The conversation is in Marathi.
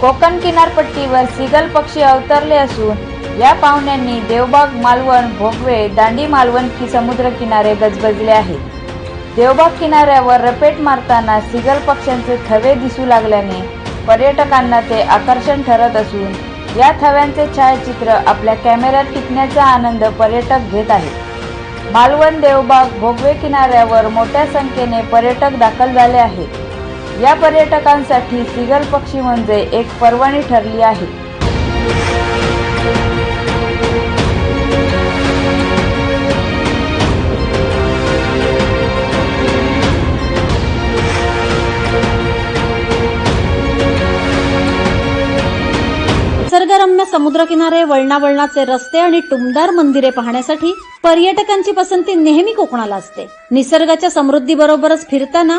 कोकण किनारपट्टीवर सिगल पक्षी अवतरले असून या पाहुण्यांनी देवबाग मालवण भोगवे दांडी मालवण की समुद्र किनारे गजबजले आहेत. देवबाग किनाऱ्यावर रपेट मारताना सिगल पक्ष्यांचे थवे दिसू लागल्याने पर्यटकांना ते आकर्षण ठरत असून या थव्यांचे छायाचित्र आपल्या कॅमेऱ्यात टिकण्याचा आनंद पर्यटक घेत आहेत. मालवण देवबाग भोगवे किनाऱ्यावर मोठ्या संख्येने पर्यटक दाखल झाले आहेत. या पर्यटकांसाठी सिगल पक्षी म्हणजे एक पर्वणी ठरली आहे. निसर्गरम्य समुद्रकिनारे वळणावळणाचे रस्ते आणि टुमदार मंदिरे पाहण्यासाठी पर्यटकांची पसंती नेहमी कोकणाला असते. निसर्गाच्या समृद्धीबरोबरच फिरताना